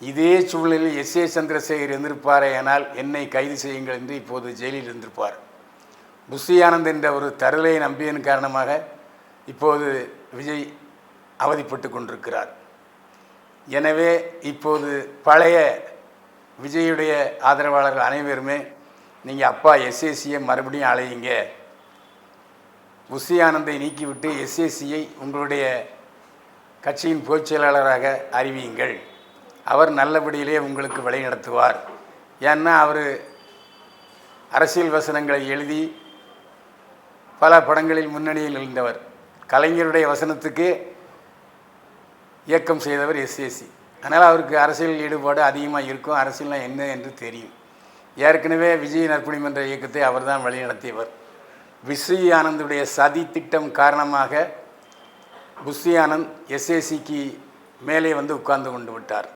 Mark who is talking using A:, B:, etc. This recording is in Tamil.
A: இதே சூழலில் எஸ் ஏ சந்திரசேகர் இருந்திருப்பாரே ஆனால் என்னை கைது செய்யுங்கள் என்று இப்போது ஜெயிலில் இருந்திருப்பார். புஷி என்ற ஒரு தருளை நம்பியன் காரணமாக இப்போது விஜய் அவதிப்பட்டு கொண்டிருக்கிறார். எனவே இப்போது பழைய விஜயுடைய ஆதரவாளர்கள் அனைவருமே நீங்கள் அப்பா எஸ்ஏசியை மறுபடியும் அழையுங்க. புஷி நீக்கிவிட்டு எஸ்ஏசியை உங்களுடைய கட்சியின் பொதுச் செயலாளராக அறிவியுங்கள். அவர் நல்லபடியிலே உங்களுக்கு வழி நடத்துவார். ஏன்னா அவர் அரசியல் வசனங்களை எழுதி பல படங்களில் முன்னணியில் இருந்தவர் கலைஞருடைய வசனத்துக்கு இயக்கம் செய்தவர் எஸ்ஏசி அதனால் அவருக்கு அரசியல் ஈடுபாடு அதிகமாக இருக்கும். அரசியல்னால் என்ன என்று தெரியும். ஏற்கனவே விஜய் நற்புணி என்ற இயக்கத்தை அவர்தான் வழிநடத்தியவர் விஸ்ரீ ஆனந்துடைய சதி திட்டம் காரணமாக புஸ்ரீ ஆனந்த் எஸ்ஏசிக்கு மேலே வந்து உட்கார்ந்து கொண்டு விட்டார்.